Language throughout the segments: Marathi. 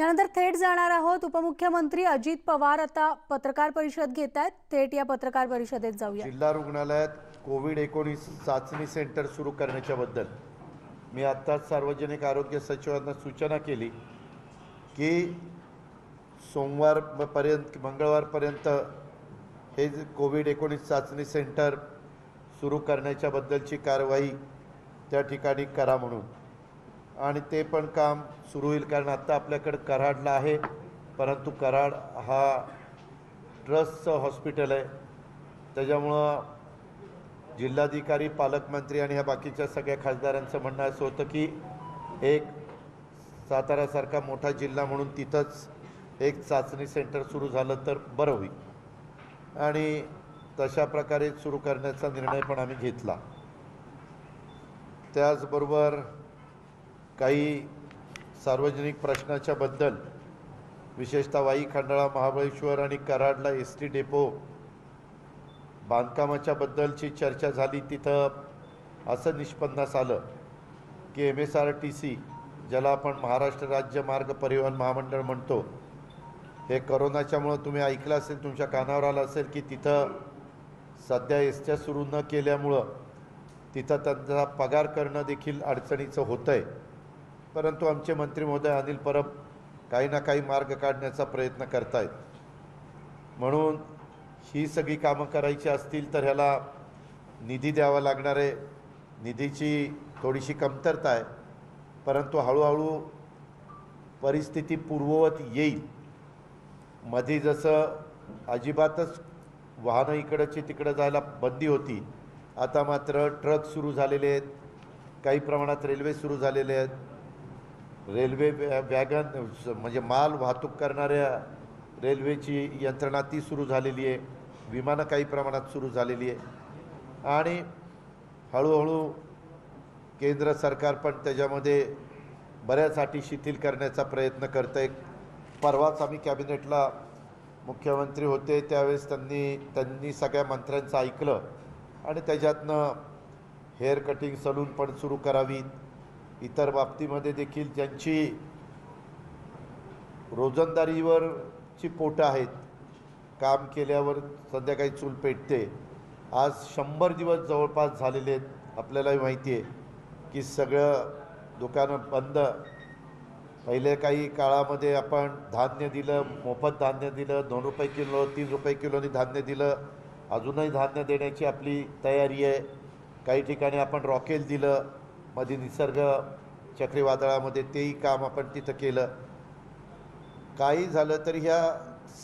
यानंतर थेट जाणार आहोत उपमुख्यमंत्री अजित पवार. आता पत्रकार परिषद घेत आहेत. थेट या पत्रकार परिषदेत जाऊया. जिल्हा रुग्णालयात कोविड एकोणीस चाचणी सेंटर सुरू करण्याच्या बद्दल मी आत्ताच सार्वजनिक आरोग्य सचिवांना सूचना केली की सोमवारपर्यंत मंगळवारपर्यंत हे कोविड एकोणीस चाचणी सेंटर सुरू करण्याच्याबद्दलची कारवाई त्या ठिकाणी करा म्हणून. आणि ते पण काम सुरू होईल कारण आत्ता आपल्याकडं कराडला आहे. परंतु कराड हा ट्रस्टचं हॉस्पिटल आहे. त्याच्यामुळं जिल्हाधिकारी पालकमंत्री आणि ह्या बाकीच्या सगळ्या खासदारांचं म्हणणं असं होतं की एक सातारासारखा मोठा जिल्हा म्हणून तिथंच एक चाचणी सेंटर सुरू झालं तर बरं होईल. आणि तशा प्रकारे सुरू करण्याचा निर्णय पण आम्ही घेतला. त्याचबरोबर काही सार्वजनिक प्रश्नाच्या बद्दल विशेषतः वाई खंडाळा महाबळेश्वर आणि कराडला एस टी डेपो बांधकामाच्या बद्दलची चर्चा झाली तिथं असं निष्पन्नास आलं की M S R T C ज्याला आपण महाराष्ट्र राज्य मार्ग परिवहन महामंडळ म्हणतो हे करोनाच्यामुळं तुम्ही ऐकलं असेल तुमच्या कानावर आलं असेल की तिथं सध्या एसच्या सुरू न केल्यामुळं तिथं त्यांचा पगार करणं देखील अडचणीचं होतं आहे परंतु आमचे मंत्री महोदय अनिल परब काही ना काही मार्ग काढण्याचा प्रयत्न करतायत. म्हणून ही सगळी कामं करायची असतील तर ह्याला निधी द्यावा लागणार आहे. निधीची थोडीशी कमतरता आहे. परंतु हळूहळू परिस्थिती पूर्ववत येईल. मध्ये जसं अजिबातच वाहनं इकडची तिकडं जायला बंदी होती. आता मात्र ट्रक सुरू झालेले आहेत. काही प्रमाणात रेल्वे सुरू झालेले आहेत. रेल्वे वॅगन स- म्हणजे माल वाहतूक करणाऱ्या रेल्वेची यंत्रणा ती सुरू झालेली आहे. विमानं काही प्रमाणात सुरू झालेली आहे. आणि हळूहळू केंद्र सरकार पण त्याच्यामध्ये बऱ्याच अटी शिथिल करण्याचा प्रयत्न करतं आहे परवाच आम्ही कॅबिनेटला मुख्यमंत्री होते त्यावेळेस त्यांनी त्यांनी सगळ्या मंत्र्यांचं ऐकलं. आणि त्याच्यातनं हेअर कटिंग सलून पण सुरू करावीत. इतर बाबतीमध्ये देखील ज्यांची रोजंदारीवरची पोटं आहेत काम केल्यावर संध्याकाळी चूल पेटते. आज शंभर दिवस जवळपास झालेले आहेत आपल्यालाही माहिती आहे की सगळं दुकानं बंद. पहिले काही काळामध्ये आपण धान्य दिलं मोफत धान्य दिलं दोन रुपये किलो तीन रुपये किलोनी धान्य दिलं. अजूनही धान्य देण्याची आपली तयारी आहे. काही ठिकाणी आपण रॉकेल दिलं. मध्ये निसर्ग चक्रीवादळामध्ये तेही काम आपण तिथं केलं. काही झालं तरी ह्या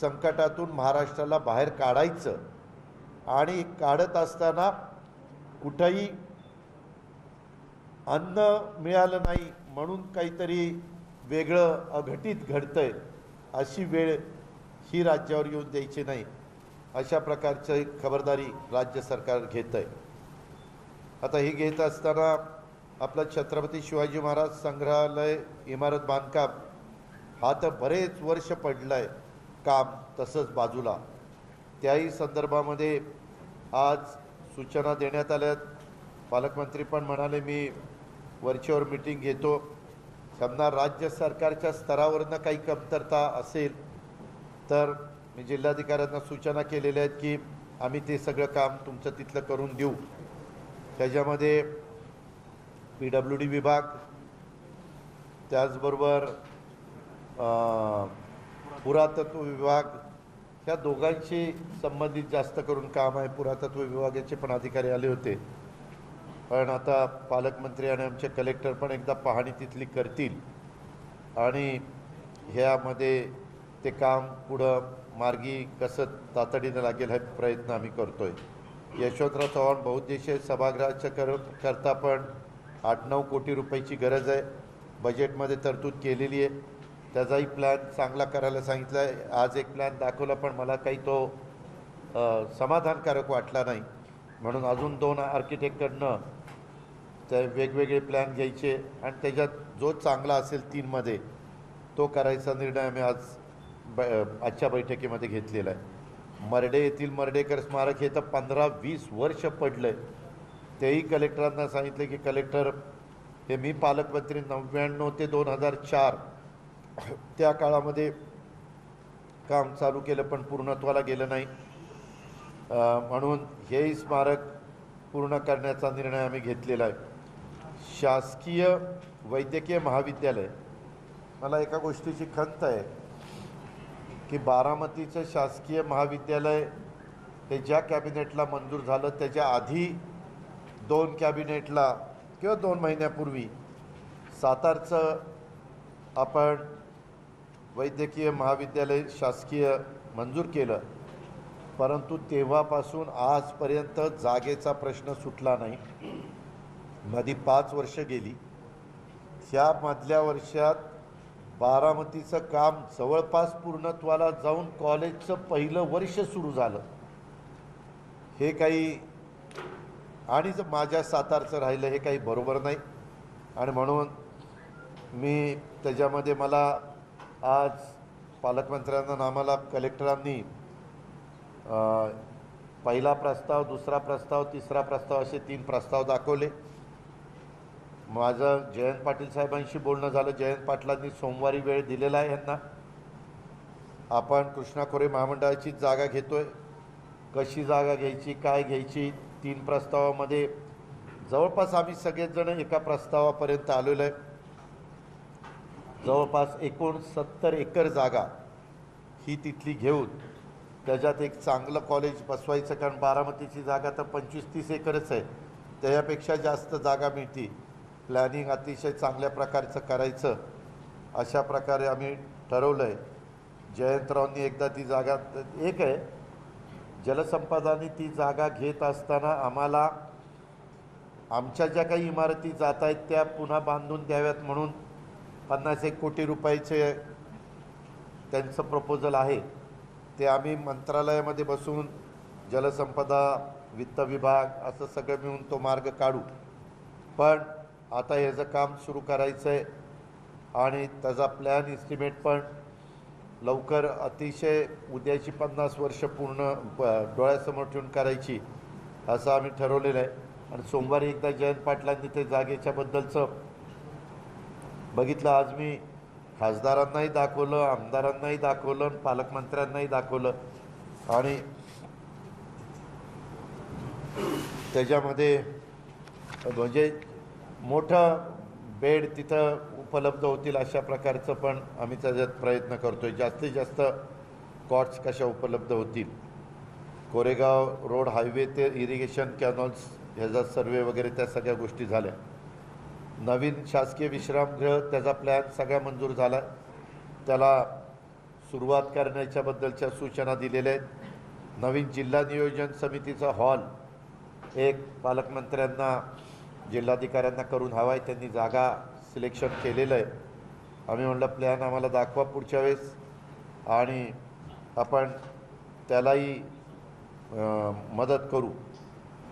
संकटातून महाराष्ट्राला बाहेर काढायचं आणि काढत असताना कुठंही अन्न मिळालं नाही म्हणून काहीतरी वेगळं अघटित आहे अशी वेळ ही राज्यावर येऊन द्यायची नाही. अशा प्रकारची खबरदारी राज्य सरकार घेतं आहे आता ही घेत असताना आपलं छत्रपती शिवाजी महाराज संग्रहालय इमारत बांधकाम हा तर बरेच वर्ष पडलं आहे काम तसंच बाजूला. त्याही संदर्भामध्ये आज सूचना देण्यात आल्यात. पालकमंत्री पण म्हणाले मी वरच्यावर मिटिंग घेतो. समजा राज्य सरकारच्या स्तरावरनं काही कमतरता असेल तर मी जिल्हाधिकाऱ्यांना सूचना केलेल्या आहेत की आम्ही ते सगळं काम तुमचं तिथलं करून देऊ. त्याच्यामध्ये पी डब्ल्यू डी विभाग त्याचबरोबर पुरातत्व विभाग ह्या दोघांशी संबंधित जास्त करून काम आहे. पुरातत्व विभागाचे पण अधिकारी आले होते. पण आता पालकमंत्री आणि आमचे कलेक्टर पण एकदा पाहणी तिथली करतील. आणि ह्यामध्ये ते काम पुढं मार्गी कसं तातडीनं लागेल हा प्रयत्न आम्ही करतोय. यशवंतराव चव्हाण बहुउद्देशीय सभागृहाच्या कर करता पण आठ नऊ कोटी रुपयाची गरज आहे. बजेटमध्ये तरतूद केलेली आहे. त्याचाही प्लॅन चांगला करायला सांगितला आहे. आज एक प्लॅन दाखवला पण मला काही तो समाधानकारक वाटला नाही. म्हणून अजून दोन आर्किटेक्टकडनं ते वेगवेगळे प्लॅन घ्यायचे आणि त्याच्यात जो चांगला असेल तीनमध्ये तो करायचा निर्णय आम्ही आज ब आजच्या बैठकीमध्ये घेतलेला आहे. मर्डे येथील मर्डेकर स्मारक हे तर पंधरा वीस वर्ष पडलं आहे तेही कलेक्टरांना सांगितले की कलेक्टर हे मी पालकमंत्री नव्याण्णव ते दोन हजार चार त्या काळामध्ये काम चालू केलं पण पूर्णत्वाला गेलं नाही. म्हणून हेही स्मारक पूर्ण करण्याचा निर्णय आम्ही घेतलेला आहे. शासकीय वैद्यकीय महाविद्यालय मला एका गोष्टीची खंत आहे की बारामतीचं शासकीय महाविद्यालय हे ज्या कॅबिनेटला मंजूर झालं त्याच्या आधी दोन कॅबिनेटला किंवा दोन महिन्यापूर्वी सातारचं आपण वैद्यकीय महाविद्यालय शासकीय मंजूर केलं. परंतु तेव्हापासून आजपर्यंत जागेचा प्रश्न सुटला नाही. मधी पाच वर्ष गेली. ह्या मधल्या वर्षात बारामतीचं काम जवळपास पूर्णत्वाला जाऊन कॉलेजचं पहिलं वर्ष सुरू झालं. हे काही आणि जर माझ्या सातारचं राहिलं हे काही बरोबर नाही. आणि म्हणून मी त्याच्यामध्ये मला आज पालकमंत्र्यांना आम्हाला कलेक्टरांनी पहिला प्रस्ताव दुसरा प्रस्ताव तिसरा प्रस्ताव असे तीन प्रस्ताव दाखवले. माझं जयंत पाटील साहेबांशी बोलणं झालं. जयंत पाटलांनी सोमवारी वेळ दिलेला आहे यांना. आपण कृष्णा खोरे महामंडळाची जागा घेतोय. कशी जागा घ्यायची काय घ्यायची तीन प्रस्तावामध्ये जवळपास आम्ही सगळेजण एका प्रस्तावापर्यंत आलेलो आहे. जवळपास एकोणसत्तर एकर जागा ही तिथली घेऊन त्याच्यात एक चांगलं कॉलेज बसवायचं कारण बारामतीची जागा तर पंचवीस तीस एकरच आहे. त्याच्यापेक्षा जास्त जागा मिळती. प्लॅनिंग अतिशय चांगल्या प्रकारचं करायचं अशा प्रकारे आम्ही ठरवलं आहे जयंतरावनी एकदा ती जागा एक आहे जलसंपदाने ती जागा घेत असताना आम्हाला आमच्या ज्या काही इमारती जात आहेत त्या पुन्हा बांधून द्याव्यात म्हणून पन्नास एक कोटी रुपयाचे त्यांचं प्रपोजल आहे. ते आम्ही मंत्रालयामध्ये बसून जलसंपदा वित्त विभाग असं सगळं मिळून तो मार्ग काढू. पण आता ह्याचं काम सुरू करायचं आहे आणि त्याचा प्लॅन इस्टिमेट पण लवकर अतिशय उद्याची पन्नास वर्ष पूर्ण प- डोळ्यासमोर ठेवून करायची असं आम्ही ठरवलेलं आहे. आणि सोमवारी एकदा जयंत पाटलांनी ते जागेच्याबद्दलचं बघितलं. आज मी खासदारांनाही दाखवलं आमदारांनाही दाखवलं आणि पालकमंत्र्यांनाही दाखवलं. आणि त्याच्यामध्ये म्हणजे मोठं बेड तिथं उपलब्ध होतील अशा प्रकारचं पण आम्ही त्याच्यात प्रयत्न करतो आहे जास्तीत जास्त कॉट्स कशा उपलब्ध होतील? कोरेगाव रोड हायवे ते इरिगेशन कॅनॉल्स ह्याचा सर्वे वगैरे त्या सगळ्या गोष्टी झाल्या. नवीन शासकीय विश्रामगृह त्याचा प्लॅन सगळा मंजूर झाला. त्याला सुरुवात करण्याच्याबद्दलच्या सूचना दिलेल्या आहेत. नवीन जिल्हा नियोजन समितीचा हॉल एक पालकमंत्र्यांना जिल्हाधिकाऱ्यांना करून हवा आहे त्यांनी जागा सिलेक्शन केलेलं आहे. आम्ही म्हणलं प्लॅन आम्हाला दाखवा पुढच्या वेळेस. आणि आपण त्यालाही मदत करू.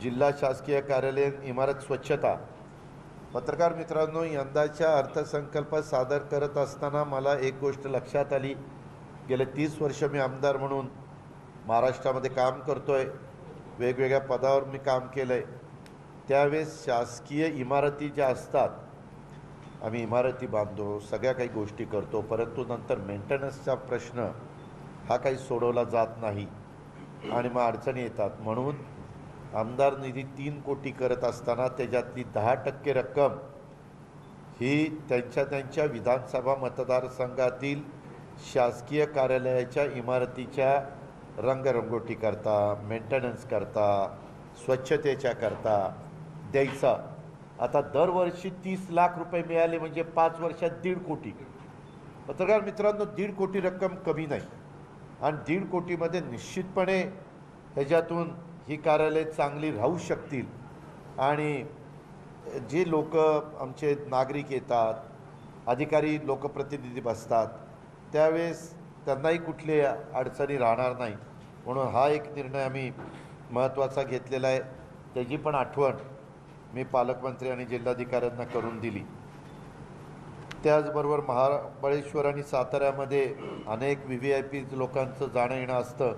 जिल्हा शासकीय कार्यालयीन इमारत स्वच्छता. पत्रकार मित्रांनो यंदाच्या अर्थसंकल्प सादर करत असताना मला एक गोष्ट लक्षात आली. गेले तीस वर्ष मी आमदार म्हणून महाराष्ट्रामध्ये काम करतो आहे वेगवेगळ्या पदावर मी काम केलं आहे त्यावेळेस शासकीय इमारती ज्या असतात आम्ही इमारती बांधतो सगळ्या काही गोष्टी करतो परंतु नंतर मेंटेनन्सचा प्रश्न हा काही सोडवला जात नाही आणि मग अडचणी येतात. म्हणून आमदार निधी तीन कोटी करत असताना त्याच्यातली दहा टक्के रक्कम ही त्यांच्या त्यांच्या विधानसभा मतदारसंघातील शासकीय कार्यालयाच्या इमारतीच्या रंगरंगोटी करता मेंटेनन्स करता स्वच्छतेच्या करता द्यायचा. आता दरवर्षी तीस लाख रुपये मिळाले म्हणजे पाच वर्षात दीड कोटी. पत्रकार मित्रांनो दीड कोटी रक्कम कमी नाही. आणि दीड कोटीमध्ये निश्चितपणे ह्याच्यातून ही कार्यालय चांगली राहू शकतील. आणि जे लोक आमचे नागरिक येतात अधिकारी लोकप्रतिनिधी बसतात त्यावेळेस त्यांनाही कुठली अडचणी राहणार नाही. म्हणून हा एक निर्णय आम्ही महत्त्वाचा घेतलेला आहे. त्याची पण आठवण मी पालकमंत्री आणि जिल्हाधिकाऱ्यांना करून दिली. त्याचबरोबर महाबळेश्वर आणि साताऱ्यामध्ये अनेक व्ही व्ही आय पी लोकांचं जाणं येणं असतं.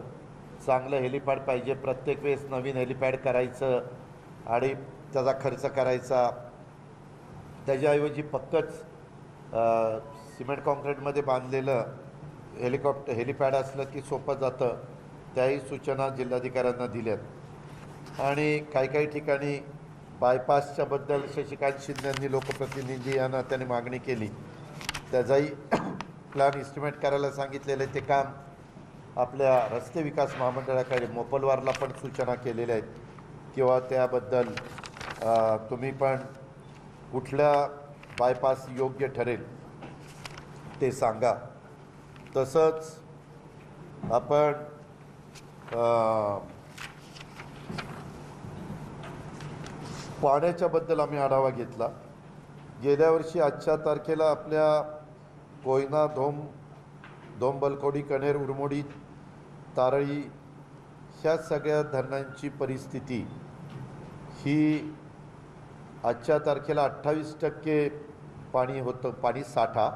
चांगलं हेलिपॅड पाहिजे प्रत्येक वेळेस नवीन हेलिपॅड करायचं आणि त्याचा खर्च करायचा. त्याच्याऐवजी पक्कच सिमेंट कॉन्क्रीटमध्ये बांधलेलं हेलिकॉप्टर हेलिपॅड असलं की सोपं जातं. त्याही सूचना जिल्हाधिकाऱ्यांना दिल्यात. आणि काही काही ठिकाणी बायपासच्या बद्दल शशिकांत शिंदे यांनी लोकप्रतिनिधी यांना त्याने मागणी केली. त्याचाही प्लॅन इस्टिमेट करायला सांगितलेलं आहे. ते काम आपल्या रस्ते विकास महामंडळाकडे मोपलवारला पण सूचना केलेल्या आहेत. किंवा त्याबद्दल तुम्ही पण कुठल्या बायपास योग्य ठरेल ते सांगा. तसंच आपण पाण्याच्याबद्दल आम्ही आढावा घेतला. गेल्या वर्षी आजच्या तारखेला आपल्या कोयना धोम धोम बलकोडी कणेर उरमोडी तारळी ह्या सगळ्या धरणांची परिस्थिती ही आजच्या तारखेला अठ्ठावीस टक्के पाणी होतं पाणी साठा.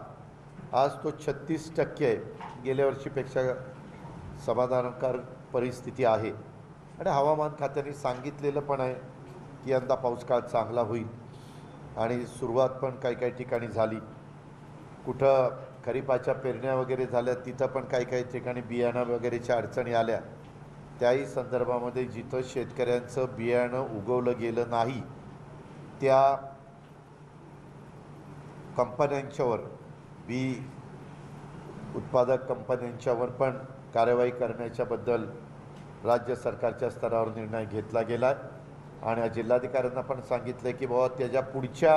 आज तो छत्तीस टक्के आहे गेल्या वर्षीपेक्षा समाधानकार परिस्थिती आहे. आणि हवामान खात्याने सांगितलेलं पण आहे. की यंदा पाऊस काळ चांगला होईल. आणि सुरुवात पण काही काही ठिकाणी झाली. कुठं खरीपाच्या पेरण्या वगैरे झाल्या तिथं पण काही काही ठिकाणी बियाणं वगैरेच्या अडचणी आल्या. त्याही संदर्भामध्ये जिथं शेतकऱ्यांचं बियाणं उगवलं गेलं नाही त्या कंपन्यांच्यावर बी उत्पादक कंपन्यांच्यावर पण कारवाई करण्याच्याबद्दल राज्य सरकारच्या स्तरावर निर्णय घेतला गेला आहे आणि जिल्हाधिकाऱ्यांना पण सांगितलं की बाबा त्याच्या पुढच्या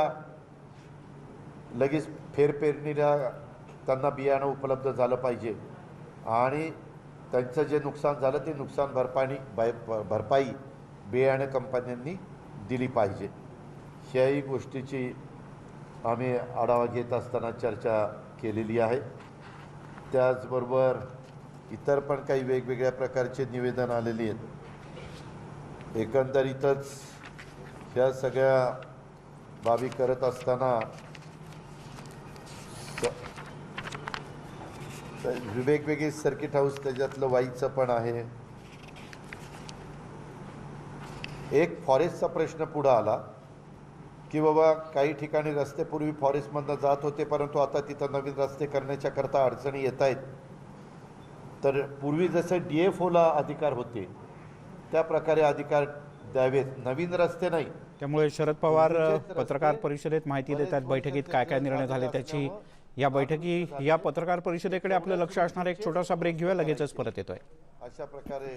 लगेच फेरपेरणीला त्यांना बियाणं उपलब्ध झालं पाहिजे. आणि त्यांचं जे नुकसान झालं ते नुकसान भरपाई बाय भरपाई बियाणं कंपन्यांनी दिली पाहिजे. ह्याही गोष्टीची आम्ही आढावा घेत असताना चर्चा केलेली आहे. त्याचबरोबर इतर पण काही वेगवेगळ्या प्रकारचे निवेदन आलेली आहेत. एकंदरीतच ह्या सगळ्या बाबी करत असताना स- वेगवेगळे सर्किट हाऊस त्याच्यातलं वाईचं पण आहे. एक फॉरेस्टचा प्रश्न पुढं आला की बाबा काही ठिकाणी रस्ते पूर्वी फॉरेस्टमधनं जात होते परंतु आता तिथं नवीन रस्ते करण्याच्या करता अडचणी येत आहेत तर पूर्वी जसे डी एफ ओला अधिकार होते त्या प्रकारे अधिकार द्यावेत. नवीन रस्ते नाही. त्यामुळे शरद पवार पत्रकार परिषदेत माहिती देतात बैठकीत काय काय निर्णय झाले त्याची. या बैठकी या पत्रकार परिषदेकडे आपलं लक्ष असणार एक छोटासा ब्रेक घेऊया लगेचच परत येतोय. अशा प्रकारे